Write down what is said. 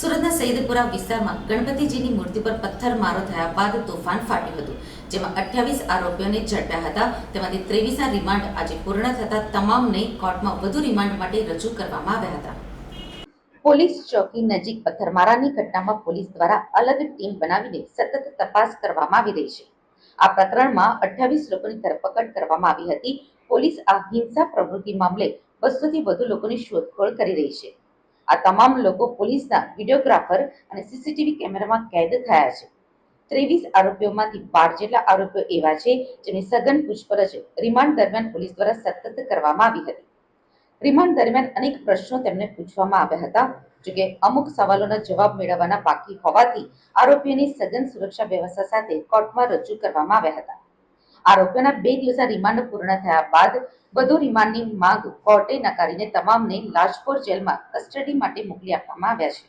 સુરતના સૈદપુરા વિસ્તારમાં ગણપતિજીની મૂર્તિ પર પથ્થરમારો થયા બાદ તોફાન ફાટ્યું હતું, જેમાં અઠ્યાવીસ આરોપીઓને ઝડપ્યા હતા. તેમાંથી ત્રેવીસના રિમાન્ડ આજે પૂર્ણ થતા તમામને કોર્ટમાં વધુ રિમાન્ડ માટે રજૂ કરવામાં આવ્યા હતા. પોલીસ ચોકી નજીક પથ્થરમારાની ઘટનામાં પોલીસ દ્વારા અલગ ટીમ બનાવીને સતત તપાસ કરવામાં આવી રહી છે. આ પ્રકરણમાં અઠ્યાવીસ લોકોની ધરપકડ કરવામાં આવી હતી. પોલીસ આ હિંસા પ્રવૃત્તિ મામલે બસોથી વધુ લોકોની શોધખોળ કરી રહી છે. આ તમામ લોકો પોલીસના વિડીયોગ્રાફર અને સીસીટીવી કેમેરામાં કેદ થયા છે. ત્રેવીસ આરોપીઓમાંથી બાર જેટલા આરોપીઓ એવા છે જેની સઘન પૂછપરછ રિમાન્ડ દરમિયાન પોલીસ દ્વારા સતત કરવામાં આવી હતી. રિમાન્ડ દરમિયાન અનેક પ્રશ્નો તેમને પૂછવામાં આવ્યા હતા જોકે અમુક સવાલોના જવાબ મેળવવાના બાકી હોવાથી આરોપીઓની સઘન સુરક્ષા વ્યવસ્થા સાથે કોર્ટમાં રજૂ કરવામાં આવ્યા હતા. આરોપીઓના બે દિવસના રિમાન્ડ પૂર્ણ થયા બાદ વધુ રિમાન્ડની માંગ કોર્ટે નકારીને તમામને લાજપોર જેલમાં કસ્ટડી માટે મોકલી આપવામાં આવ્યા છે.